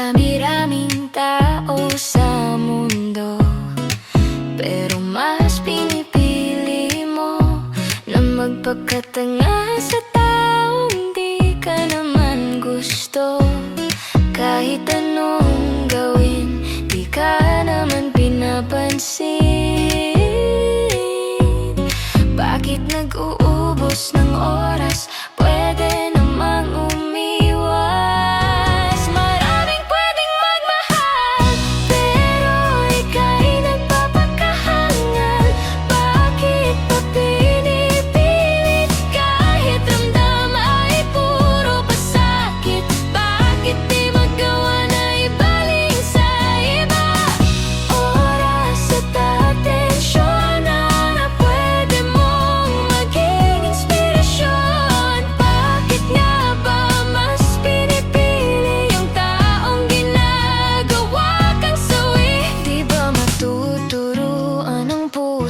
Dami-daming tao sa mundo Pero mas pinipili mo Na magpagkatanga sa taong di ka naman gusto. Kahit anong gawin, di ka naman pinapansin.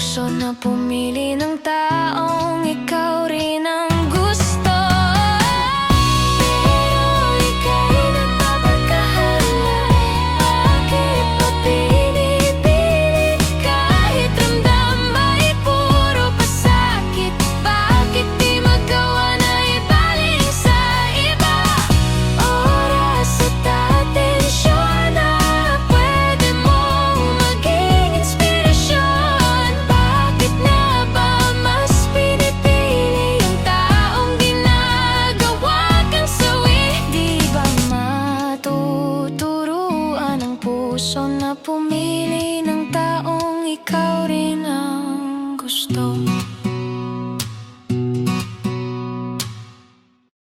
Uso na pumili ng taong ikaw rin puso na pumili ng taong ikaw